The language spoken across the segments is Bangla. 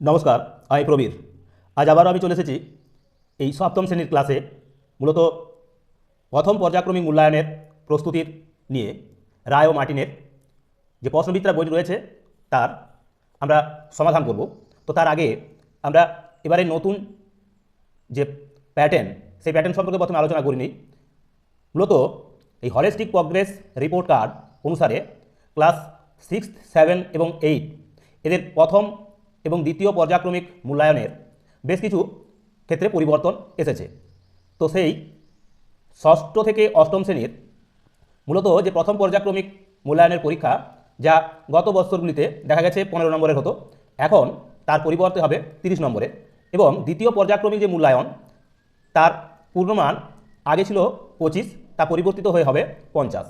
নমস্কার, আমি প্রবীর। আজ আবারও আমি চলে এসেছি এই সপ্তম শ্রেণির ক্লাসে মূলত প্রথম পর্যায়ক্রমিক মূল্যায়নের প্রস্তুতির নিয়ে, রায় ও মার্টিনের যে প্রশ্নবিদ্যা বই রয়েছে, তার আমরা সমাধান করব। তো তার আগে আমরা এবারে নতুন যে প্যাটার্ন সেই প্যাটার্ন সম্পর্কে প্রথমে আলোচনা করে নিই মূলত এই হলিস্টিক প্রগ্রেস রিপোর্ট কার্ড অনুসারে ক্লাস সিক্স সেভেন এবং এইট এদের প্রথম এবং দ্বিতীয় পর্যায়ক্রমিক মূল্যায়নের বেশ কিছু ক্ষেত্রে পরিবর্তন এসেছে। তো সেই ষষ্ঠ থেকে অষ্টম শ্রেণির মূলত যে প্রথম পর্যায়ক্রমিক মূল্যায়নের পরীক্ষা, যা গত বছরগুলিতে দেখা গেছে পনেরো নম্বরের হতো, এখন তার পরিবর্তে হবে তিরিশ নম্বরের। এবং দ্বিতীয় পর্যায়ক্রমিক যে মূল্যায়ন, তার পূর্ণমান আগে ছিল পঁচিশ, তা পরিবর্তিত হয়ে হবে পঞ্চাশ।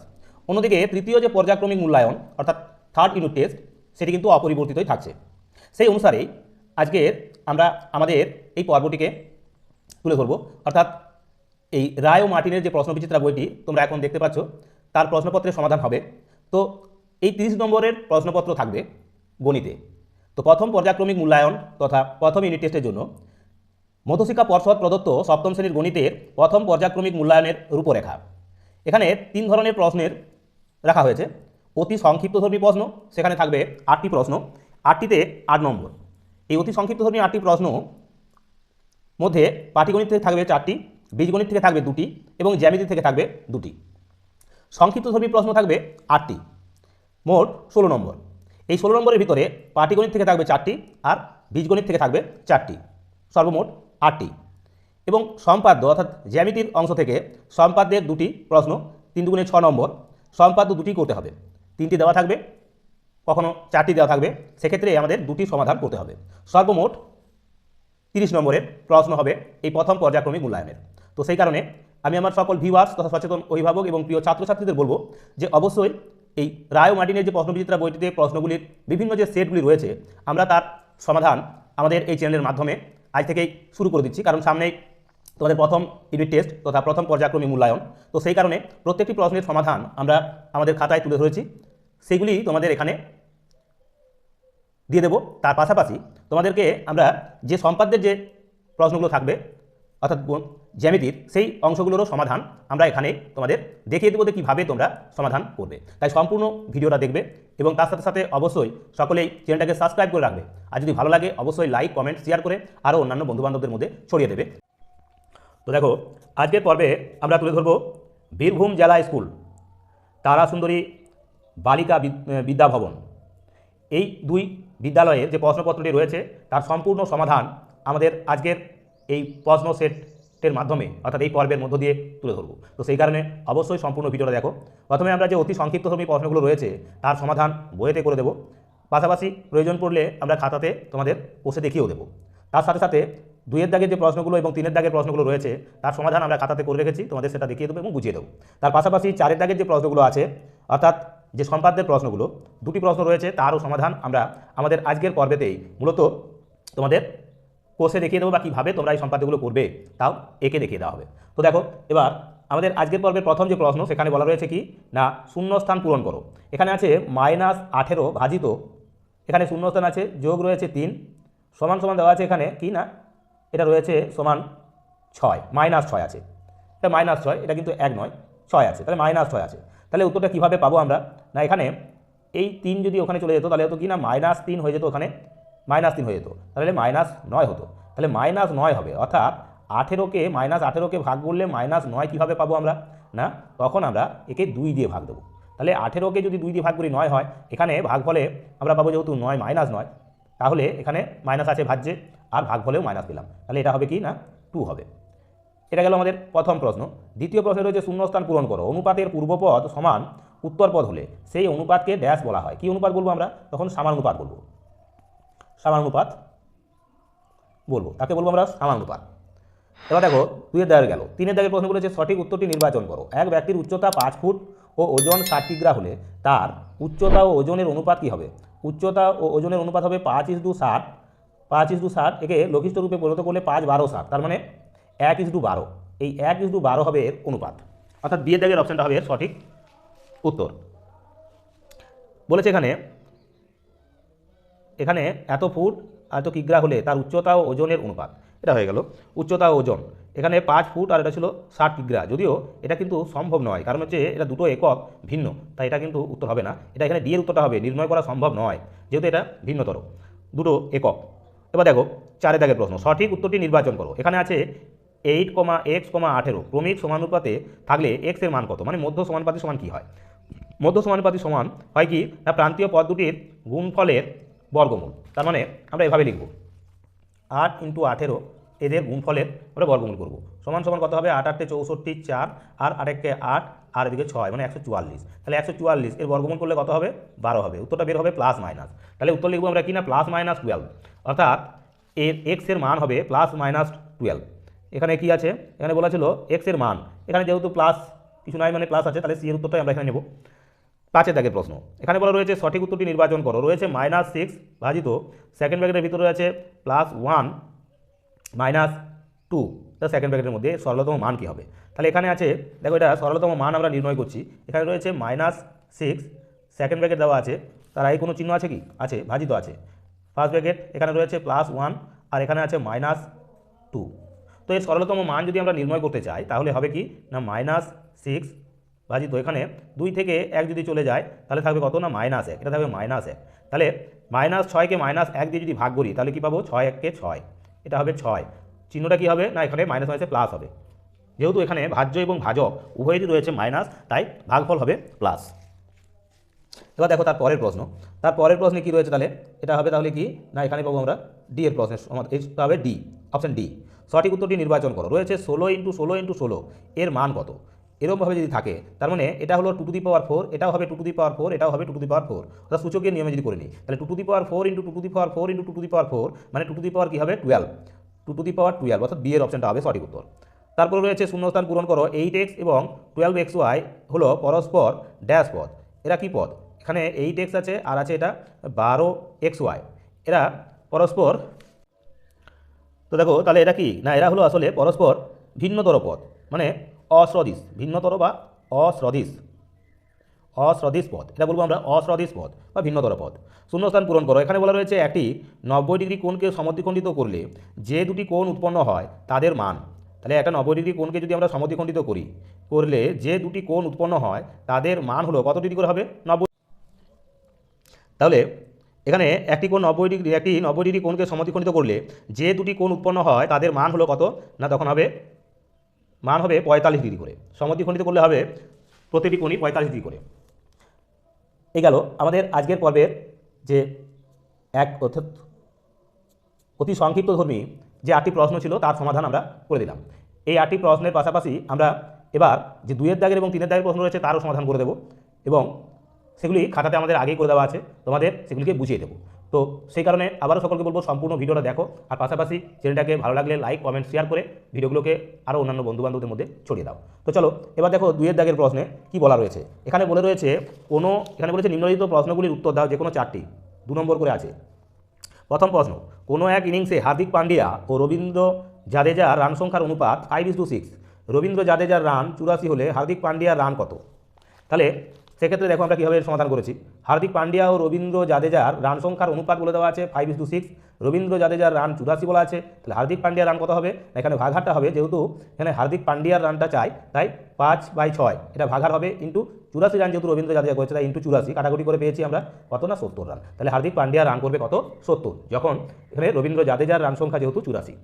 অন্যদিকে তৃতীয় যে পর্যায়ক্রমিক মূল্যায়ন, অর্থাৎ থার্ড ইউনিট টেস্ট সেটি কিন্তু অপরিবর্তিতই থাকছে। সেই অনুসারেই আজকে আমরা আমাদের এই পর্বটিকে তুলে ধরবো। অর্থাৎ এই রায় ও মার্টিনের যে প্রশ্নবিচিত্রা বইটি তোমরা এখন দেখতে পাচ্ছ, তার প্রশ্নপত্রের সমাধান হবে। তো এই তিরিশ নম্বরের প্রশ্নপত্র থাকবে গণিতে। তো প্রথম পর্যায়ক্রমিক মূল্যায়ন তথা প্রথম ইউনিট টেস্টের জন্য মধ্যশিক্ষা পর্ষদ প্রদত্ত সপ্তম শ্রেণির গণিতের প্রথম পর্যায়ক্রমিক মূল্যায়নের রূপরেখা। এখানে তিন ধরনের প্রশ্নের রাখা হয়েছে। অতি সংক্ষিপ্তধর্মী প্রশ্ন, সেখানে থাকবে আটটি প্রশ্ন। আটটিতে আট নম্বর। এই অতি সংক্ষিপ্তধর্মী আটটি প্রশ্ন মধ্যে পাটিগণিত থেকে থাকবে চারটি, বীজগণিত থেকে থাকবে দুটি এবং জ্যামিতি থেকে থাকবে দুটি। সংক্ষিপ্তধর্মী প্রশ্ন থাকবে আটটি। মোট ষোলো নম্বর। এই ষোলো নম্বরের ভিতরে পাটিগণিত থেকে থাকবে চারটি আর বীজগণিত থেকে থাকবে চারটি। সর্বমোট আটটি। এবং সম্পাদ্য অর্থাৎ জ্যামিতির অংশ থেকে সম্পাদ্যের দুটি প্রশ্ন, তিন দুগুণে ছ নম্বর। সম্পাদ্য দুটি করতে হবে। তিনটি দেওয়া থাকবে। কখনো চারটি দেওয়া থাকবে, সেক্ষেত্রে আমাদের দুটি সমাধান করতে হবে। সর্বমোট তিরিশ নম্বরের প্রশ্ন হবে এই প্রথম পর্যায়ক্রমিক মূল্যায়নের। তো সেই কারণে আমি আমার সকল ভিউয়ার্স তথা সচেতন অভিভাবক এবং প্রিয় ছাত্রছাত্রীদের বলব যে অবশ্যই এই রায় মার্টিনের যে প্রশ্নবিচিত্রা বইটিতে প্রশ্নগুলির বিভিন্ন যে সেটগুলি রয়েছে, আমরা তার সমাধান আমাদের এই চ্যানেলের মাধ্যমে আজ থেকেই শুরু করে দিচ্ছি। কারণ সামনেই তোমাদের প্রথম ইউনিট টেস্ট তথা প্রথম পর্যায়ক্রমিক মূল্যায়ন। তো সেই কারণে প্রত্যেকটি প্রশ্নের সমাধান আমরা আমাদের খাতায় তুলে ধরেছি। সেগুলি তোমাদের এখানে দিয়ে দেবো। তার পাশাপাশি তোমাদেরকে আমরা যে সম্পাদ্যের যে প্রশ্নগুলো থাকবে, অর্থাৎ জ্যামিতির সেই অংশগুলোরও সমাধান আমরা এখানে তোমাদের দেখিয়ে দেবো যে কীভাবে তোমরা সমাধান করবে। তাই সম্পূর্ণ ভিডিওটা দেখবে এবং তার সাথে সাথে অবশ্যই সকলেই চ্যানেলটাকে সাবস্ক্রাইব করে রাখবে। আর যদি ভালো লাগে, অবশ্যই লাইক, কমেন্ট, শেয়ার করে আরও অন্যান্য বন্ধুবান্ধবদের মধ্যে ছড়িয়ে দেবে। তো দেখো, আজকের পর্বে আমরা তুলে ধরবো বীরভূম জেলা স্কুল তারা সুন্দরী বালিকা বিদ- বিদ্যা ভবন এই দুই বিদ্যালয়ে যে প্রশ্নপত্রটি রয়েছে, তার সম্পূর্ণ সমাধান আমাদের আজকের এই প্রশ্ন সেটের মাধ্যমে, অর্থাৎ এই পর্বের মধ্য দিয়ে তুলে ধরবো। তো সেই কারণে অবশ্যই সম্পূর্ণ ভিডিওটা দেখো। প্রথমে আমরা যে অতি সংক্ষিপ্তধর্মী প্রশ্নগুলো রয়েছে, তার সমাধান বইয়েতে করে দেবো। পাশাপাশি প্রয়োজন পড়লে আমরা খাতাতে তোমাদের বসে দেখিয়েও দেবো। তার সাথে সাথে দুইয়ের দাগের যে প্রশ্নগুলো এবং তিনের দাগের প্রশ্নগুলো রয়েছে, তার সমাধান আমরা খাতাতে করে রেখেছি, তোমাদের সেটা দেখিয়ে দেবো এবং বুঝিয়ে দেবো। তার পাশাপাশি চারের দাগের যে প্রশ্নগুলো আছে, অর্থাৎ যে সম্পাদ্যের প্রশ্নগুলো, দুটি প্রশ্ন রয়েছে, তারও সমাধান আমরা আমাদের আজকের পর্বেতেই। মূলত তোমাদের কোর্সে দেখিয়ে দেবো বা কীভাবে তোমরা এই সম্পাদ্যগুলো করবে, তাও একে দেখিয়ে দেওয়া হবে। তো দেখো, এবার আমাদের আজকের পর্বের প্রথম যে প্রশ্ন, সেখানে বলা রয়েছে কি? না, শূন্যস্থান পূরণ করো। এখানে আছে মাইনাস আঠেরো ভাজিত, এখানে শূন্যস্থান আছে, যোগ রয়েছে তিন, সমান সমান দেওয়া আছে এখানে কি না? এটা রয়েছে সমান ছয়, মাইনাস ছয় আছে। এটা মাইনাস ছয়, এটা কিন্তু এক নয়, ছয় আছে, তাহলে মাইনাস ছয় আছে। তাহলে উত্তরটা কীভাবে পাবো আমরা? না, এখানে এই তিন যদি ওখানে চলে যেত, তাহলে হতো কি না? মাইনাস তিন হয়ে যেত ওখানে, মাইনাস তিন হয়ে যেত। তাহলে মাইনাস নয় হতো। তাহলে মাইনাস নয় হবে। অর্থাৎ আঠেরোকে, মাইনাস আঠেরোকে ভাগ করলে মাইনাস নয় কীভাবে পাবো আমরা? না, তখন আমরা একে দুই দিয়ে ভাগ দেবো। তাহলে আঠেরোকে যদি দুই দিয়ে ভাগ করি, নয় হয়। এখানে ভাগ ফলে আমরা পাবো যেহেতু নয়, মাইনাস নয়, তাহলে এখানে মাইনাস আছে ভাজ্যে, আর ভাগ ফলেও মাইনাস দিলাম তাহলে এটা হবে কি না? টু হবে। এটা গেল আমাদের প্রথম প্রশ্ন। দ্বিতীয় প্রশ্ন রয়েছে, শূন্যস্থান পূরণ করো। অনুপাতের পূর্বপদ সমান উত্তরপদ হলে সেই অনুপাতকে ড্যাশ বলা হয়। কি অনুপাত বলব আমরা? তখন সমানুপাত বলব। সমানুপাত বলব। তাকে বলব আমরা সমানুপাত। এবার দেখো, দুইয়ের দাগের গেল। তিনের দাগের প্রশ্ন বলেছে, সঠিক উত্তরটি নির্বাচন করো। এক ব্যক্তির উচ্চতা পাঁচ ফুট ও ওজন ষাট কিগ্রা হলে তার উচ্চতা ও ওজনের অনুপাত কী হবে? উচ্চতা ও ওজনের অনুপাত হবে পাঁচ ইস দু ষাট। পাঁচ ইস দু ষাট, একে লঘিষ্ঠ রূপে পরিণত করলে পাঁচ বারো ষাট। তার মানে এক ইস টু বারো। এই এক ইস টু বারো হবে এর অনুপাত। অর্থাৎ বিয়ের দাগের অপশানটা হবে এর সঠিক উত্তর। বলেছে এখানে এখানে এত ফুট আর এত কিগ্রা হলে তার উচ্চতা ও ওজনের অনুপাত। এটা হয়ে গেল, উচ্চতা ও ওজন। এখানে পাঁচ ফুট আর এটা ছিল ষাট কিগ্রা। যদিও এটা কিন্তু সম্ভব নয়, কারণ হচ্ছে এটা দুটো একক ভিন্ন, তাই এটা কিন্তু উত্তর হবে না। এটা এখানে এর উত্তরটা হবে, নির্ণয় করা সম্ভব নয়, যেহেতু এটা ভিন্নতর, দুটো একক। এবার দেখো চারে দাগের প্রশ্ন, সঠিক উত্তরটি নির্বাচন করো। এখানে আছে এইট কমা এক্স কমা আঠেরো ক্রমিক সমানুপাতে থাকলে এক্সের মান কত? মানে মধ্য সমানুপাতি সমান কী হয়? মধ্য সমানুপাতি সমান হয় কি? না, প্রান্তীয় পদ দুটির গুণফলের বর্গমূল। তার মানে আমরা এভাবে লিখব। আট ইন্টু আঠেরো এদের গুণফলের আমরা বর্গমূল করব। সমান সমান কত হবে? আট আটটে চৌষট্টি চার, আর আরেককে আট, আর এদিকে ছয় মানে একশো চুয়াল্লিশ। তাহলে একশো চুয়াল্লিশ, এর বর্গমূল করলে কত হবে? বারো হবে। উত্তরটা বের হবে প্লাস মাইনাস তাহলে উত্তর লিখব আমরা কি না? প্লাস মাইনাস টুয়েলভ অর্থাৎ এর এক্সের মান হবে প্লাস মাইনাস টুয়েলভ এখানে কি আছে? এখানে বলা ছিল এক্সের মান। এখানে যেহেতু প্লাস কিছু নাই মানে প্লাস আছে, তাহলে সি এর উত্তরটাই আমরা এখানে নেব। পাঁচের দাগের প্রশ্ন। এখানে বলা রয়েছে সঠিক উত্তরটি নির্বাচন করো। রয়েছে মাইনাস সিক্স ভাজিত সেকেন্ড ব্র্যাকেটের ভিতরে রয়েছে প্লাস ওয়ান মাইনাস টু এটা সেকেন্ড ব্র্যাকেটের মধ্যে সরলতম মান কী হবে? তাহলে এখানে আছে, দেখো এটা সরলতম মান আমরা নির্ণয় করছি। এখানে রয়েছে মাইনাস সিক্স সেকেন্ড ব্র্যাকেট দেওয়া আছে। তার আগে কোনো চিহ্ন আছে কি? আছে, ভাজিত আছে। ফার্স্ট ব্র্যাকেট এখানে রয়েছে প্লাস ওয়ান আর এখানে আছে মাইনাস টু তো এর সরলতম মান যদি আমরা নির্ণয় করতে চাই, তাহলে হবে কি? না মাইনাস সিক্স ভাজিত এখানে দুই থেকে এক যদি চলে যায়, তাহলে থাকবে কত? না মাইনাস এক। এটা থাকবে মাইনাস এক। তাহলে মাইনাস ছয়কে মাইনাস এক দিয়ে যদি ভাগ করি, তাহলে কী পাবো? ছয় এককে ছয়। এটা হবে ছয়। চিহ্নটা কী হবে? না, এখানে মাইনাস মাইনাসে প্লাস হবে। যেহেতু এখানে ভাজ্য এবং ভাজক উভয়েরই রয়েছে মাইনাস তাই ভাগফল হবে প্লাস এবার দেখো তার পরের প্রশ্ন। তার পরের প্রশ্নে কী রয়েছে তাহলে? এটা হবে তাহলে কি? না, এখানে পাবো আমরা ডি এর প্রশ্নের হবে ডি অপশন ডি, সঠিক উত্তরটি নির্বাচন করো। রয়েছে ষোলো ইন্টু ষোলো ইন্টু ষোলো, এর মান কত? এরকমভাবে যদি থাকে, তার মানে এটা হলো two to the power four, এটাও হবে two to the power four, এটাও হবে two to the power four. অর্থাৎ সূচকের নিয়মে যদি করে নিই, তাহলে two to the power four into two to the power four into two to the power four মানে টু টু দি পাওয়ার কী হবে? Twelve. Two to the power twelve, অর্থাৎ বি এর অপশনটা হবে সঠিক উত্তর। তারপর রয়েছে শূন্যস্থান পূরণ করো, এইট এক্স এবং টুয়েলভ এক্স ওয়াই হলো পরস্পর ড্যাশ পদ। এরা কি পদ? এখানে এইট এক্স আছে, আর আছে এটা বারো এক্স ওয়াই। এরা পরস্পর তো দেখো, তাহলে এটা কি? না, এরা হলো আসলে পরস্পর ভিন্নতর পদ মানে অস্রদিশ, ভিন্নতর বা অস্রদিশ। অস্রদিশ পদ এটা বলব আমরা অস্রদিশ পদ বা ভিন্নতর পদ শূন্যস্থান পূরণ করো। এখানে বলা রয়েছে একটি নব্বই ডিগ্রি কোণকে সমদ্বিখণ্ডিত করলে যে দুটি কোণ উৎপন্ন হয়, তাদের মান। তাহলে একটা নব্বই ডিগ্রি কোণকে যদি আমরা সমদ্বিখণ্ডিত করি, করলে যে দুটি কোণ উৎপন্ন হয়, তাদের মান হলো কত ডিগ্রি করে হবে? নব্বই। তাহলে এখানে একটি কোণ নব্বই ডিগ্রি একটি নব্বই ডিগ্রি কোণকে সমদ্বিখণ্ডিত করলে যে দুটি কোণ উৎপন্ন হয় তাদের মান হলো কত? না, তখন হবে, মান হবে পঁয়তাল্লিশ ডিগ্রি করে। সমদ্বিখণ্ডিত করলে হবে প্রতিটি কোণই পঁয়তাল্লিশ ডিগ্রি করে। এই গেল আমাদের আজকের পর্বের যে এক অতি সংক্ষিপ্ত ধর্মী যে আটটি প্রশ্ন ছিল তার সমাধান আমরা করে দিলাম। এই আটটি প্রশ্নের পাশাপাশি আমরা এবার যে দুইয়ের দাগের এবং তিনের দাগের প্রশ্ন রয়েছে তারও সমাধান করে দেবো এবং সেগুলি খাতাতে আমাদের আগেই করে দেওয়া আছে, তোমাদের সেগুলিকে বুঝিয়ে দেবো। তো সেই কারণে আবারও সকলকে বলব, সম্পূর্ণ ভিডিওটা দেখো। আর পাশাপাশি চ্যানেলটাকে ভালো লাগলে লাইক কমেন্ট শেয়ার করে ভিডিওগুলোকে আরও অন্যান্য বন্ধুবান্ধবদের মধ্যে ছড়িয়ে দাও। তো চলো, এবার দেখো দুইয়ের দাগের প্রশ্নে কি বলা রয়েছে? এখানে বলে রয়েছে, কোনো, এখানে বলেছে, নিম্নলিখিত প্রশ্নগুলির উত্তর দাও, যে কোনো চারটি। দু নম্বর করে আছে। প্রথম প্রশ্ন, কোনো এক ইনিংসে হার্দিক পান্ডিয়া ও রবীন্দ্র জাদেজার রান সংখ্যার অনুপাত five is to six Ravindra জাদেজার run চুরাশি হলে হার্দিক পান্ডিয়ার রান কত? তাহলে সেক্ষেত্রে দেখো আমরা কীভাবে সমাধান করেছি। হার্দিক পান্ডিয়া ও রবীন্দ্র জাদেজার রান সংখ্যার অনুপাত বলে দেওয়া আছে five is to six Ravindra জাদেজার run চুরাশি বলা আছে, তাহলে হার্দিক পান্ডিয়ার রান কত হবে? এখানে ভাগারটা হবে যেহেতু এখানে হার্দিক পান্ডিয়ার রানটা চাই, তাই পাঁচ বাই ছয়। এটা ভাগার হবে ইন্টু চুরাশি রান যেহেতু রবীন্দ্র জাদেজা করেছে, তাই ইন্টু চুরাশি। কাটাকুটি করে পেয়েছি আমরা, কত না সত্তর রান। তাহলে হার্দিক পান্ডিয়া রান করবে কত? সত্তর। যখন এখানে রবীন্দ্র জাদেজার রান সংখ্যা যেহেতু চুরাশি।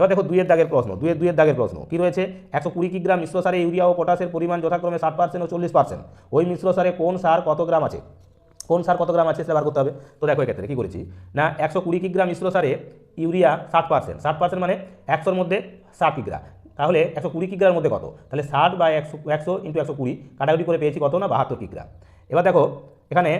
এবার দেখো দুইয়ের দাগের প্রশ্ন, দুইয়ের দুইয়ের দাগের প্রশ্ন। কি রয়েছে? একশো কুড়ি কিগ্রাম মিশ্র সারে ইউরিয়া ও পটাশের পরিমাণ যথাক্রমে ষাট পার্সেন্ট ও চল্লিশ পার্সেন্ট ওই মিশ্র সারে কোন সার কত গ্রাম আছে? কোন সার কত গ্রাম আছে সেটা বার করতে হবে। তো দেখো এক্ষেত্রে কী করেছি? না, একশো কুড়ি কিগ্রাম মিশ্র সারে ইউরিয়া ষাট পার্সেন্ট ষাট পার্সেন্ট মানে একশোর মধ্যে ষাট কিগ্রা। তাহলে একশো কুড়ি কিগ্রার মধ্যে কত? তাহলে ষাট বা একশো একশো ইন্টু একশো কুড়ি কাটাকুটি করে পেয়েছি কত না বাহাত্তর কিগ্রা। এবার দেখো, এখানে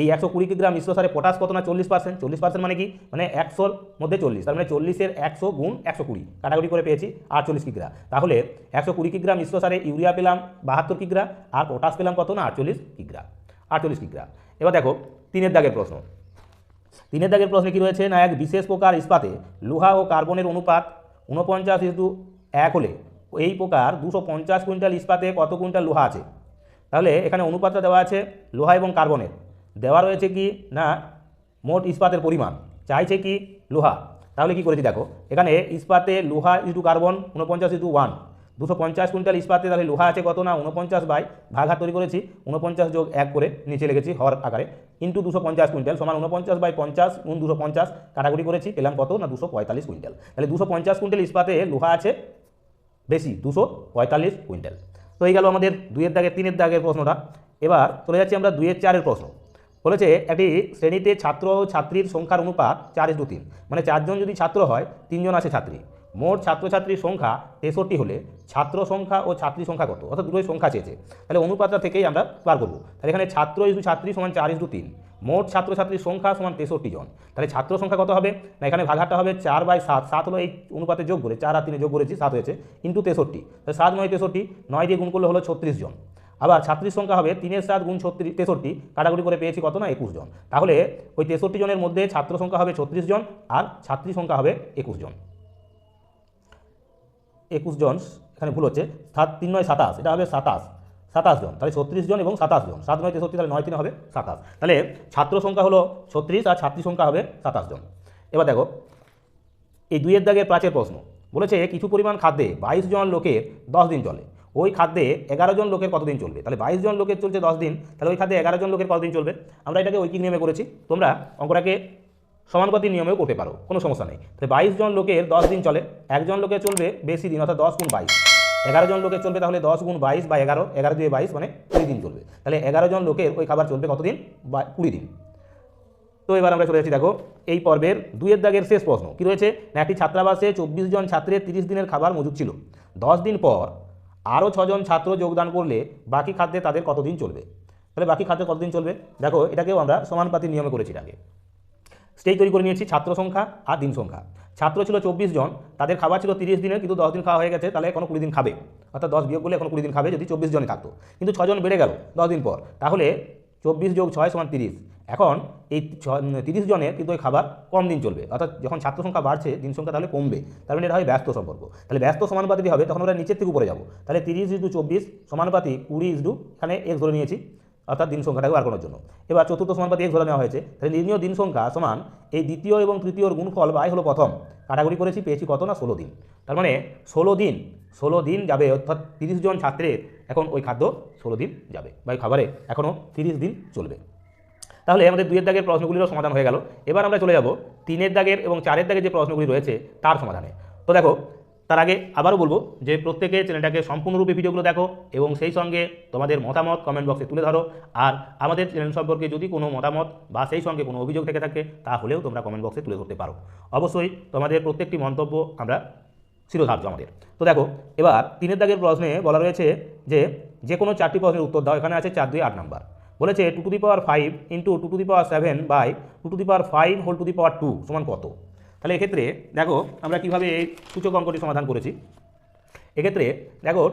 এই একশো কুড়ি কিগ্রাম মিশ্র সারে পটাশ কত না চল্লিশ পার্সেন্ট চল্লিশ পার্সেন্ট মানে কি? মানে একশোর মধ্যে চল্লিশ। তার মানে চল্লিশের একশো গুণ একশো কুড়ি। কাটাকুটি করে পেয়েছি আটচল্লিশ কিগ্রা তাহলে একশো কুড়ি কিগ্রাম মিশ্র সারে ইউরিয়া পেলাম বাহাত্তর কিগ্রা আর পটাশ পেলাম কত না? আটচল্লিশ কিগ্রা আটচল্লিশ কিগ্রা এবার দেখো, তিনের দাগের প্রশ্ন। তিনের দাগের প্রশ্নে কী রয়েছে? না, এক বিশেষ প্রকার ইস্পাতে লোহা ও কার্বনের অনুপাত উনপঞ্চাশ ইস্টু এক হলে এই প্রকার দুশো পঞ্চাশ কুইন্টাল ইস্পাতে কত কুইন্টাল লোহা আছে? তাহলে এখানে অনুপাতটা দেওয়া আছে লোহা এবং কার্বনের। দেওয়া রয়েছে কি? না, মোট ইস্পাতের পরিমাণ। চাইছে কি? লোহা। তাহলে কি করেছি দেখো, এখানে ইস্পাতে লোহা ইটু কার্বন উনপঞ্চাশ ইটু ওয়ান দুশো পঞ্চাশ কুইন্টাল ইস্পাতে তাহলে লোহা আছে কত না? উনপঞ্চাশ বাই ভাগ হাত তৈরি করেছি উনপঞ্চাশ যোগ এক করে নিচে লেগেছি হর আকারে। ইন্টু দুশো পঞ্চাশ কুইন্টাল সমান উনপঞ্চাশ বাই পঞ্চাশ উন দুশো পঞ্চাশ, কাটাকুটি করেছি, পেলাম কত না? দুশো পঁয়তাল্লিশ কুইন্টাল। তাহলে দুশো পঞ্চাশ কুইন্টাল ইস্পাতে লোহা আছে, বেশি, দুশো পঁয়তাল্লিশ কুইন্টাল। তো এই গেল আমাদের দুইয়ের দাগের তিনের দাগের প্রশ্নটা। এবার চলে যাচ্ছি আমরা দুইয়ের চারের প্রশ্ন। বলেছে একটি শ্রেণীতে ছাত্র ও ছাত্রীর সংখ্যার অনুপাত চার ইস্টু তিন। মানে চারজন যদি ছাত্র হয়, তিনজন আছে ছাত্রী। মোট ছাত্রছাত্রীর সংখ্যা তেষট্টি হলে ছাত্র সংখ্যা ও ছাত্রী সংখ্যা কত? অর্থাৎ দুটোই সংখ্যা চেয়েছে। তাহলে অনুপাতটা থেকেই আমরা পার করব। তাহলে এখানে ছাত্র ইস্টু ছাত্রী সমান চার ইস্টু তিন। মোট ছাত্রছাত্রীর সংখ্যা সমান তেষট্টি জন। তাহলে ছাত্র সংখ্যা কত হবে? না, এখানে ভাগাটা হবে চার বাই সাত। সাত হলো এই অনুপাতে যোগ করে চার আর তিনে যোগ করেছি, সাত হয়েছে। ইন্টু তেষট্টি। তাহলে সাত নয় তেষট্টি, নয় দিয়ে গুণ করলে হলো ছত্রিশ জন। আবার ছাত্রীর সংখ্যা হবে তিনের সাত গুণ ছত্রিশ তেষট্টি, কাটাকুটি করে পেয়েছি কত না? একুশ জন। তাহলে ওই তেষট্টি জনের মধ্যে ছাত্র সংখ্যা হবে ছত্রিশ জন আর ছাত্রী সংখ্যা হবে একুশ জন। একুশ জন, এখানে ভুল হচ্ছে, সাত তিন নয় সাতাশ, এটা হবে সাতাশ। সাতাশ জন, তাহলে ছত্রিশ জন এবং সাতাশ জন। সাত নয় তেষট্টি, তাহলে নয় তিন হবে সাতাশ। তাহলে ছাত্র সংখ্যা হলো ছত্রিশ আর ছাত্রী সংখ্যা হবে সাতাশ জন। এবার দেখো, এই দুইয়ের দাগের প্রাচের প্রশ্ন। বলেছে কিছু পরিমাণ খাদ্যে বাইশ জন লোকের দশ দিন চলে। ওই খাদ্যে এগারো জন লোকের কতদিন চলবে? তাহলে বাইশ জন লোকের চলছে দশ দিন, তাহলে ওই খাদ্যে এগারো জন লোকের কতদিন চলবে? আমরা এটাকে ঐকিক নিয়মে করেছি। তোমরা অঙ্কটাকে সমানুপাতিক নিয়মেও করতে পারো, কোনো সমস্যা নেই। তাহলে বাইশ জন লোকের দশ দিন চলে একজন লোকের চলবে বেশি দিন, অর্থাৎ দশ গুণ বাইশ। এগারো জন লোকের চলবে তাহলে দশ গুণ বাইশ বা এগারো এগারো দিয়ে বাইশ মানে কুড়ি দিন চলবে। তাহলে এগারো জন লোকের ওই খাবার চলবে কতদিন? বা কুড়ি দিন। তো এবার আমরা চলে যাচ্ছি দেখো, এই পর্বের দুইয়ের দাগের শেষ প্রশ্ন। কী রয়েছে? না, একটি ছাত্রাবাসে চব্বিশ জন ছাত্রের তিরিশ দিনের খাবার মজুদ ছিল। দশ দিন পর আরও ছজন ছাত্র যোগদান করলে বাকি খাদ্যে তাদের কতদিন চলবে? তাহলে বাকি খাদ্যে কতদিন চলবে? দেখো, এটাকেও আমরা সমানুপাতিক নিয়মে করেছি এটাকে স্টেজ তৈরি করে নিয়েছি ছাত্র সংখ্যা আর দিন সংখ্যা। ছাত্র ছিল চব্বিশ জন, তাদের খাবার ছিল তিরিশ দিনের, কিন্তু দশ দিন খাওয়া হয়ে গেছে, তাহলে এখনও কুড়ি দিন খাবে। অর্থাৎ দশ বিয়োগ করলে এখন কুড়ি দিন খাবে যদি চব্বিশ জনই থাকতো। কিন্তু ছজন বেড়ে গেল দশ দিন পর। তাহলে চব্বিশ যোগ ছয় সমান তিরিশ। এখন এই তিরিশ জনের কিন্তু ওই খাবার কম দিন চলবে। অর্থাৎ যখন ছাত্র সংখ্যা বাড়ছে, দিন সংখ্যা তাহলে কমবে। তার মানে এটা হয় ব্যস্ত সম্পর্ক। তাহলে ব্যস্ত সমানুপাতিক হবে, তখন আমরা নিচের থেকে উপরে যাব। তাহলে তিরিশ ইস্টু চব্বিশ সমানুপাতিক কুড়ি ইস্টু এখানে এক্স ধরে নিয়েছি, অর্থাৎ দিন সংখ্যাটাকে বার করার জন্য। এবার চতুর্থ সমানুপাতি এক ধরে নেওয়া হয়েছে। তাহলে নির্ণীয় দিন সংখ্যা সমান এই দ্বিতীয় এবং তৃতীয়র গুণফল বাই হলো প্রথম। কাটাকুটি করেছি, পেয়েছি কত না ষোলো দিন। তার মানে ষোলো দিন ষোলো দিন যাবে, অর্থাৎ তিরিশ জন ছাত্রের এখন ওই খাদ্য ষোলো দিন যাবে বা ওই খাবারে এখনও তিরিশ দিন চলবে। তাহলে আমাদের দুইয়ের দাগের প্রশ্নগুলিরও সমাধান হয়ে গেল। এবার আমরা চলে যাব তিনের দাগের এবং চারের দাগের যে প্রশ্নগুলি রয়েছে, তার সমাধানে। তো দেখো, তার আগে আবারও বলব যে প্রত্যেকে চ্যানেলটাকে সম্পূর্ণরূপে ভিডিওগুলো দেখো এবং সেই সঙ্গে তোমাদের মতামত কমেন্ট বক্সে তুলে ধরো। আর আমাদের চ্যানেল সম্পর্কে যদি কোনো মতামত বা সেই সঙ্গে কোনো অভিযোগ থেকে থাকে, তাহলেও তোমরা কমেন্ট বক্সে তুলে ধরতে পারো। অবশ্যই তোমাদের প্রত্যেকটি মন্তব্য আমরা শিরোধার্য আমাদের। তো দেখো, এবার তিনের দাগের প্রশ্নে বলা রয়েছে যে যে কোনো চারটি প্রশ্নের উত্তর দাও। এখানে আছে চার, দুই, আট নাম্বার। বলেছে two to the power five into two to the power seven by two to the power five whole to the power two সমান কত তাহলে এক্ষেত্রে দেখো আমরা কীভাবে এই সূচক অঙ্কটি সমাধান করেছি এক্ষেত্রে দেখো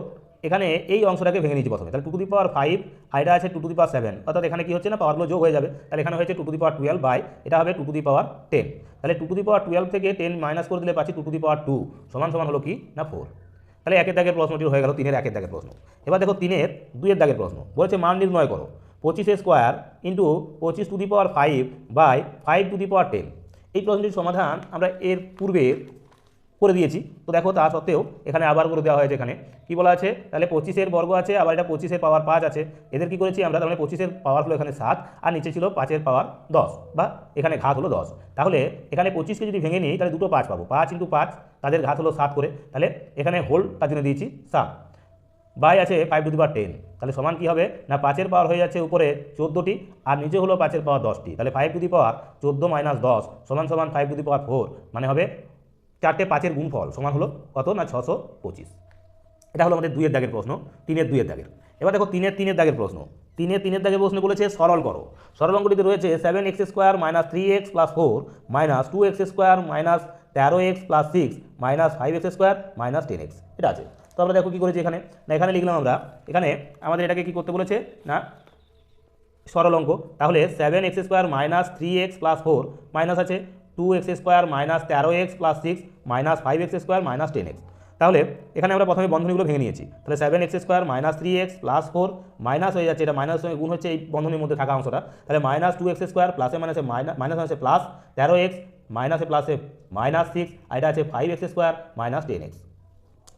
এখানে এই অংশটাকে ভেঙে নিয়েছি প্রথমে তাহলে two to the power five আর আছে two to the power seven অর্থাৎ এখানে কি হচ্ছে না পাওয়ারগুলো যোগ হয়ে যাবে তাহলে এখানে হয়েছে two to the power twelve by এটা হবে two to the power ten তাহলে two to the power twelve থেকে টেন মাইনাস করে দিলে পাচ্ছি two to the power two সমান সমান হলো কি না ফোর তাহলে একের দাগের প্রশ্নটি হয়ে গেল তিনের একের দাগের প্রশ্ন এবার দেখো তিনের দুইয়ের দাগের প্রশ্ন বলেছে মান নির্ণয় করো পঁচিশ স্কোয়ার ইন্টু পঁচিশ to the power five by five to the power ten এই প্রশ্নটির সমাধান আমরা এর পূর্বে করে দিয়েছি। তো দেখো তা সত্ত্বেও এখানে আবার করে দেওয়া হয়েছে এখানে। কি বলা আছে? তাহলে পঁচিশের বর্গ আছে, আবার এটা পঁচিশের পাওয়ার পাঁচ আছে। এদের কি করেছি আমরা? তার মানে পঁচিশের পাওয়ার হলো এখানে সাত, আর নিচে ছিল পাঁচের পাওয়ার দশ, বা এখানে ঘাত হলো দশ। তাহলে এখানে পঁচিশকে যদি ভেঙে নিই, তাহলে দুটো পাঁচ পাবো। পাঁচ ইন্টু পাঁচ, তাদের ঘাত হলো সাত করে। তাহলে এখানে হোল তার জন্য দিয়েছি সাত। বাই আছে five to the power ten তাহলে সমান কী হবে? না পাঁচের পাওয়ার হয়ে যাচ্ছে উপরে চোদ্দোটি, আর নিচে হলো পাঁচের পাওয়ার দশটি। তাহলে ফাইভ টু দি পাওয়ার চোদ্দ মাইনাস দশ সমান সমান five to the power four মানে হবে চারটে পাঁচের গুণফল, সমান হলো কত না ছশো পঁচিশ। এটা হলো আমাদের দুইয়ের দাগের প্রশ্ন, তিনের দুইয়ের দাগের। এবার দেখো তিনের তিনের দাগের প্রশ্ন। তিনের তিনের দাগের প্রশ্ন বলেছে সরল করো। সরল অঙ্কটিতে রয়েছে seven x square minus three x plus four minus two x square minus তেরো x plus six minus five x square minus ten x এটা আছে। তো আমরা দেখো কী করেছি এখানে? না, এখানে লিখলাম আমরা, এখানে আমাদের এটাকে কী করতে বলেছে? না সরল অঙ্ক তাহলে seven x square minus three x plus four minus আছে টু এক্স স্কোয়ার মাইনাস তেরো x plus six minus five x square minus ten x তাহলে এখানে আমরা প্রথমে বন্ধনীগুলো ভেঙে নিয়েছি। তাহলে seven x square minus three x plus four minus হয়ে যাচ্ছে, এটা মাইনাস গুণ হচ্ছে এই বন্ধনীর মধ্যে থাকা অংশটা। তাহলে মাইনাস টু এক্স স্কোয়ার প্লাসে মাইনাসে মাইনাস মাইনাস মাইনাসে প্লাস তেরো এক্স মাইনাসে প্লাসে মাইনাস সিক্স আর এটা আছে five x square minus ten x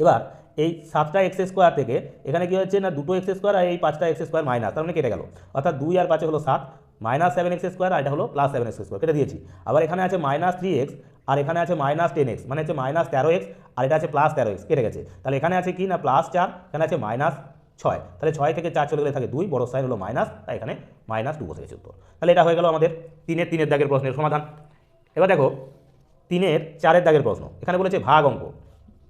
এবার এই সাতটা এক্স স্কোয়ার থেকে এখানে কী হচ্ছে না দুটো এক্স স্কোয়ার আর এই পাঁচটা এক্স স্কোয়ার মাইনাস তার মানে কেটে গেল। অর্থাৎ দুই আর পাঁচে হলো সাত মাইনাস সেভেন এক্স স্কোয়ার আর এটা হলো প্লাস সেভেন এক্স স্কোয়ার কেটে দিয়েছি। আবার এখানে আছে মাইনাস থ্রি এক্স আর এখানে আছে মাইনাস টেন এক্স মানে হচ্ছে মাইনাস তেরো এক্স আর এটা আছে প্লাস তেরো এক্স কেটে গেছে। তাহলে এখানে আছে কি না প্লাস চার, এখানে আছে মাইনাস ছয়। তাহলে ছয় থেকে চার চলে গেলে থাকে দুই, বড় সাইন হলো মাইনাস তাই এখানে মাইনাস টু বসে গেছে উত্তর। তাহলে এটা হয়ে গেল আমাদের তিনের তিনের দাগের প্রশ্নের সমাধান। এবার দেখো, তিনের চারের দাগের প্রশ্ন, এখানে বলেছে ভাগ অঙ্ক।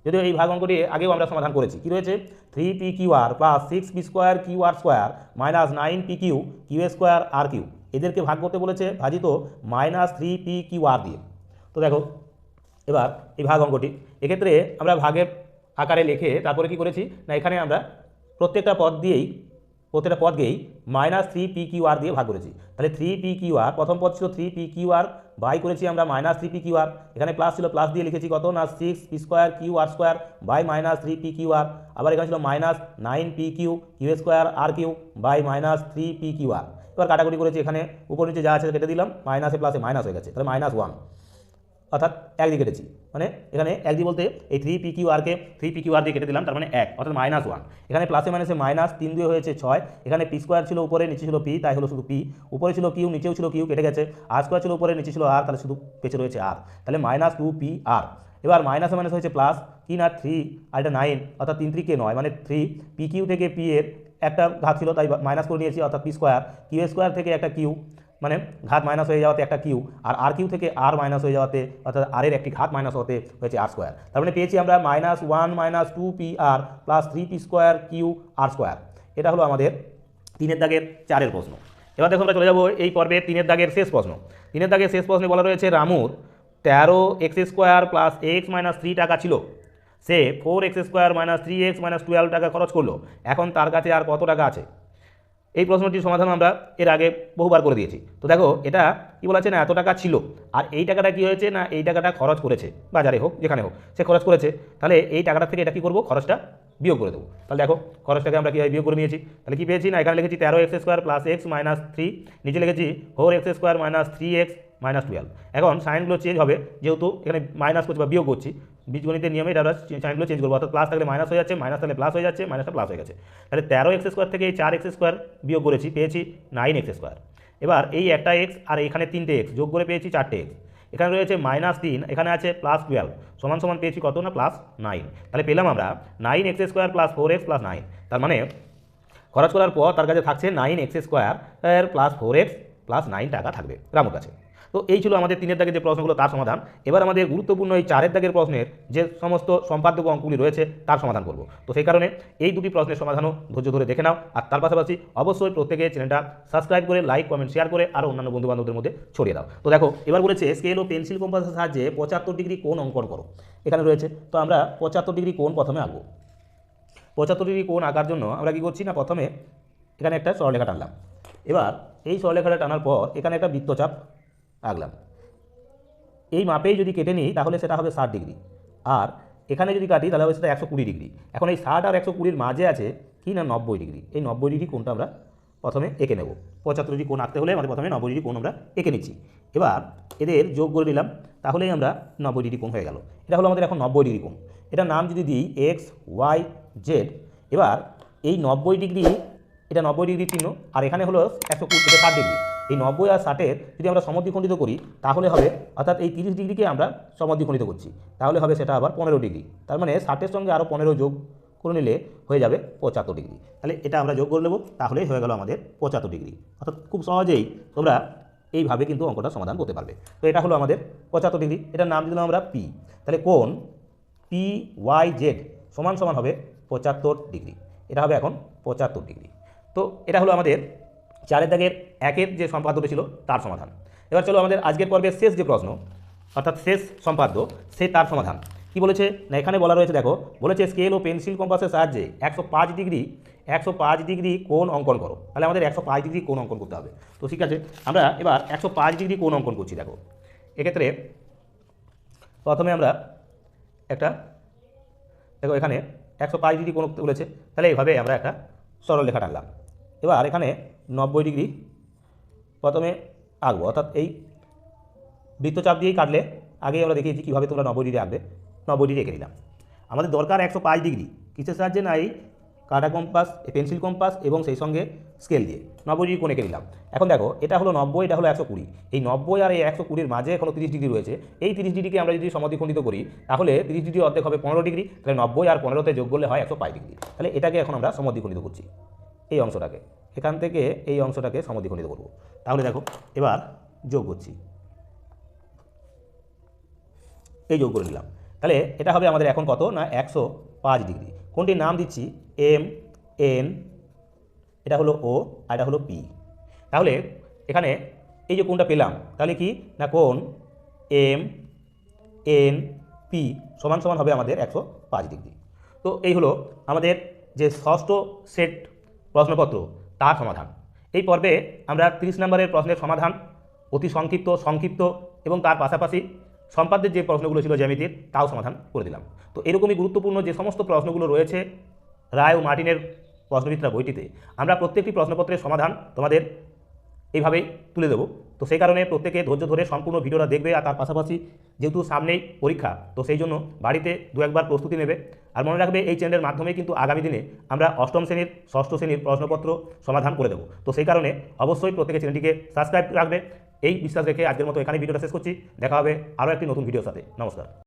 যদিও এই ভাগ অঙ্কটি আগেও আমরা সমাধান করেছি। কী রয়েছে? Three p q r plus six p square q r square minus nine p q q square r q এদেরকে ভাগ করতে বলেছে ভাজিত minus three p q r দিয়ে। তো দেখো, এবার এই ভাগ অঙ্কটি এক্ষেত্রে আমরা ভাগের আকারে লিখে তারপরে কি করেছি? না, এখানে আমরা প্রত্যেকটা পদ দিয়েই, প্রত্যেকটা পদ minus three p q r দিয়ে ভাগ করেছি। তাহলে থ্রি পি কিউ আর, প্রথম পদ ছিল three p q r, by করেছি আমরা minus three p q r. এখানে প্লাস ছিল প্লাস দিয়ে লিখেছি কত? না six p square q r square by minus three p q r. আবার এখানে ছিল minus nine p q q square r q by minus three p q r. এবার কাটাকুটি করেছি এখানে, উপর নিচে যা আছে কেটে দিলাম মাইনাসে প্লাসে মাইনাস হয়ে গেছে, তাহলে মাইনাস ওয়ান অর্থাৎ এক দিয়ে কেটেছি। মানে এখানে এক দিয়ে বলতে এই থ্রি পি কিউ আরকে থ্রি পি কিউ আর দিয়ে কেটে দিলাম, তার মানে এক, অর্থাৎ মাইনাস ওয়ান এখানে প্লাসে মাইনাসে মাইনাস তিন দিয়ে হয়েছে ছয়, এখানে পি স্কোয়ার ছিল উপরে, নিচে ছিল পি তাই হলো শুধু পি উপরে ছিল কিউ নিচেও ছিল কিউ কেটে গেছে। আর স্কোয়ার ছিল উপরে, নিচে ছিল আর তাহলে শুধু পেছে রয়েছে আর তাহলে মাইনাস টু পি আর এবার মাইনাসে মাইনাস হয়েছে প্লাস কি না থ্রি আর এটা নাইন অর্থাৎ তিন ত্রিকে নয় মানে থ্রি পি কিউ থেকে পি এর একটা ঘাত ছিল, তাই মাইনাস করে নিয়েছি, অর্থাৎ পি স্কোয়ার কিউ স্কোয়ার থেকে একটা কিউ মানে ঘাত মাইনাস হয়ে যাওয়াতে একটা কিউ, আর আর কিউ থেকে আর মাইনাস হয়ে যাওয়াতে, অর্থাৎ আর এর একটি ঘাত মাইনাস হতে হয়েছে আর স্কোয়ার। তার মানে পেয়েছি আমরা minus one, minus two p r plus three p square q r square. এটা হলো আমাদের তিনের দাগের চারের প্রশ্ন। এবার দেখো আমরা চলে যাব এই পর্বে তিনের দাগের শেষ প্রশ্ন। তিনের দাগের শেষ প্রশ্নে বলা রয়েছে, রামুর তেরো x square plus x minus three টাকা ছিল। সে four x square minus three x minus twelve টাকা খরচ করল। এখন তার কাছে আর কত টাকা আছে? এই প্রশ্নটির সমাধান আমরা এর আগে বহুবার করে দিয়েছি। তো দেখো, এটা কি বলা আছে না, এত টাকা ছিল। আর এই টাকাটা কি হয়েছে না, এই টাকাটা খরচ করেছে, বাজারে হোক, যেখানে হোক, সে খরচ করেছে। তাহলে এই টাকাটা থেকে এটা কি করব? খরচটা বিয়োগ করে দেবো। তাহলে দেখো, খরচটাকে আমরা কীভাবে বিয়োগ করে নিয়েছি? তাহলে কি পেয়েছি না, এখানে লিখেছি তেরো x square plus x minus three, নিচে লিখেছি four x square minus three x minus twelve. এখন সাইনগুলো চেঞ্জ হবে, যেহেতু এখানে মাইনাস করছি বা বিয়োগ করছি বীজগণিতের নিয়মে আমরা সাইনগুলো চেঞ্জ করব। অর্থাৎ প্লাস থাকলে মাইনাস হয়ে যাচ্ছে মাইনাস থাকলে প্লাস হয়ে যাচ্ছে মাইনাসটা প্লাস হয়ে গেছে। তাহলে তেরো এক্স স্কোয়ার থেকে এই চার এক্স স্কোয়ার বিয়োগ করেছি, পেয়েছি নাইন এক্স স্কোয়ার এবার এই একটা এক্স আর এখানে তিনটে এক্স যোগ করে পেয়েছি চারটে এক্স এখানে রয়েছে মাইনাস তিন, এখানে আছে প্লাস টুয়েলভ সমান সমান পেয়েছি কত না প্লাস নাইন তাহলে পেলাম আমরা nine x square plus four x plus nine তার মানে খরচ করার পর তার কাছে থাকছে nine x square plus four x plus nine টাকা থাকবে। রামুর কাছে। তো এই ছিল আমাদের তিনের দাগের যে প্রশ্নগুলো, তার সমাধান। এবার আমাদের গুরুত্বপূর্ণ এই চারের দাগের প্রশ্নের যে সমস্ত সম্পাদ্য অঙ্কগুলি রয়েছে, তার সমাধান করব। তো সেই কারণে এই দুটি প্রশ্নের সমাধানও ধৈর্য ধরে দেখে নাও। আর তার পাশাপাশি অবশ্যই প্রত্যেকে চ্যানেলটা সাবস্ক্রাইব করে, লাইক, কমেন্ট, শেয়ার করে, আরও অন্যান্য বন্ধুবান্ধবদের মধ্যে ছড়িয়ে দাও। তো দেখো, এবার বলেছে স্কেল ও পেন্সিল কম্পাসের সাহায্যে পঁচাত্তর ডিগ্রি কোণ অঙ্কন করো। এখানে রয়েছে, তো আমরা পঁচাত্তর ডিগ্রি কোণ প্রথমে আঁকবো। পঁচাত্তর ডিগ্রি কোণ আঁকার জন্য আমরা কী করছি না, প্রথমে এখানে একটা সরলেখা টানলাম। এবার এই সরলেখাটা টানার পর এখানে একটা বৃত্তচাপ আঁকলাম এই মাপেই যদি কেটে নিই, তাহলে সেটা হবে ষাট ডিগ্রি। আর এখানে যদি কাটি, তাহলে হবে সেটা একশো কুড়ি ডিগ্রি। এখন এই ষাট আর একশো কুড়ির মাঝে আছে কি না নব্বই ডিগ্রি? এই নব্বই ডিগ্রি কোনটা আমরা প্রথমে এঁকে নেব। পঁচাত্তর ডিগ্রি কোণ আঁকতে হলে আমাদের প্রথমে নব্বই ডিগ্রি কোণ আমরা এঁকে নিচ্ছি। এবার এদের যোগ করে নিলাম, তাহলেই আমরা নব্বই ডিগ্রি কোণ হয়ে গেল। এটা হলো আমাদের এখন নব্বই ডিগ্রি কোণ। এটার নাম যদি দিই, এক্স, ওয়াই, জেড। এবার এই নব্বই ডিগ্রি, এটা নব্বই ডিগ্রি চিহ্ন, আর এখানে হলো একশো কুড়ি, এটা ষাট ডিগ্রি। এই নব্বই আর ষাটের যদি আমরা সমদ্বিখণ্ডিত করি, তাহলে হবে, অর্থাৎ এই তিরিশ ডিগ্রিকে আমরা সমদ্বিখণ্ডিত করছি। তাহলে হবে সেটা আবার পনেরো ডিগ্রি। তার মানে ষাটের সঙ্গে আরও পনেরো যোগ করে নিলে হয়ে যাবে পঁচাত্তর ডিগ্রি। তাহলে এটা আমরা যোগ করে নেব, তাহলেই হয়ে গেল আমাদের পঁচাত্তর ডিগ্রি। অর্থাৎ খুব সহজেই তোমরা এইভাবে কিন্তু অঙ্কটা সমাধান করতে পারবে। তো এটা হলো আমাদের পঁচাত্তর ডিগ্রি। এটার নাম দিলাম আমরা পি তাহলে কোন পি ওয়াই জেড সমান সমান হবে পঁচাত্তর ডিগ্রি। এটা হবে এখন পঁচাত্তর ডিগ্রি। তো এটা হলো আমাদের চারের দাগের একের যে সম্পাদ্যটি ছিল, তার সমাধান। এবার চলো আমাদের আজকের পর্বের শেষ যে প্রশ্ন, অর্থাৎ শেষ সম্পাদ্য, সে তার সমাধান। কি বলেছে? না, এখানে বলা রয়েছে, দেখো, বলেছে স্কেল ও পেন্সিল কম্পাসের সাহায্যে একশো পাঁচ ডিগ্রি, একশো পাঁচ ডিগ্রি কোণ অঙ্কন করো। তাহলে আমাদের একশো পাঁচ ডিগ্রি কোণ অঙ্কন করতে হবে। তো ঠিক আছে, আমরা এবার একশো পাঁচ ডিগ্রি কোণ অঙ্কন করছি, দেখো। এক্ষেত্রে প্রথমে আমরা একটা, দেখো, এখানে একশো পাঁচ ডিগ্রি কোণ বলেছে। তাহলে এইভাবে আমরা একটা সরল রেখা টানলাম। এবার এখানে নব্বই ডিগ্রি প্রথমে আঁকবো। অর্থাৎ এই বৃত্তচাপ দিয়েই কাটলে আগেই আমরা দেখিয়েছি কীভাবে তোমরা নব্বই ডিগ্রি আঁকবে। নব্বই ডিগ্রি এঁকে নিলাম। আমাদের দরকার একশো পাঁচ ডিগ্রি। কিসের সাহায্যে না? এই কাটা কম্পাস পেন্সিল কম্পাস এবং সেই সঙ্গে স্কেল দিয়ে নব্বই ডিগ্রি কোণ নিলাম। এখন দেখো, এটা হলো নব্বই, এটা হলো একশো কুড়ি। এই নব্বই আর এই একশো কুড়ির মাঝে এখনও তিরিশ ডিগ্রি রয়েছে। এই তিরিশ ডিগ্রিকে আমরা যদি সমদ্বিখণ্ডিত করি, তাহলে তিরিশ ডিগ্রি অর্ধেক হবে পনেরো ডিগ্রি। তাহলে নব্বই আর পনেরোতে যোগ করলে হয় একশো পাঁচ ডিগ্রি। তাহলে এটাকে এখন আমরা সমদ্বিখণ্ডিত করছি। এই অংশটাকে। এখান থেকে এই অংশটাকে সমদ্বিখণ্ডিত করব। তাহলে দেখো, এবার যোগ করছি। এই যোগ করে নিলাম। তাহলে এটা হবে আমাদের এখন কত? না, একশো পাঁচ ডিগ্রি। কোনটির নাম দিচ্ছি? এম, এন, এটা হলো ও আর এটা হলো পি। তাহলে এখানে এই যে কোনটা পেলাম, তাহলে কি? না, কোন? এম, এন, পি সমান সমান হবে আমাদের একশো পাঁচ ডিগ্রি। তো এই হলো আমাদের যে ষষ্ঠ সেট প্রশ্নপত্র। তার সমাধান। এই পর্বে আমরা তিরিশ নম্বরের প্রশ্নের সমাধান, অতি সংক্ষিপ্ত সংক্ষিপ্ত এবং তার পাশাপাশি সম্পাদ্যের যে প্রশ্নগুলো ছিল জ্যামিতির, তাও সমাধান করে দিলাম। তো এরকমই গুরুত্বপূর্ণ যে সমস্ত প্রশ্নগুলো রয়েছে রায় ও মার্টিনের প্রশ্নবিদ্যা বইটিতে, আমরা প্রত্যেকটি প্রশ্নপত্রের সমাধান তোমাদের এইভাবেই তুলে দেবো। তো সেই কারণে প্রত্যেকে ধৈর্য ধরে সম্পূর্ণ ভিডিওটা দেখবে আর তার পাশাপাশি যেহেতু সামনেই পরীক্ষা, তো সেই জন্য বাড়িতে দু একবার প্রস্তুতি নেবে। আর মনে রাখবে এই চ্যানেলের মাধ্যমে কিন্তু আগামী দিনে আমরা অষ্টম শ্রেণির, ষষ্ঠ শ্রেণির প্রশ্নপত্র সমাধান করে দেবো। তো সেই কারণে অবশ্যই প্রত্যেকে চ্যানেলটিকে সাবস্ক্রাইব রাখবে। এই বিশ্বাস রেখে আজকের মতো এখানে ভিডিওটা শেষ করছি। দেখা হবে আরও একটি নতুন ভিডিওর সাথে। নমস্কার।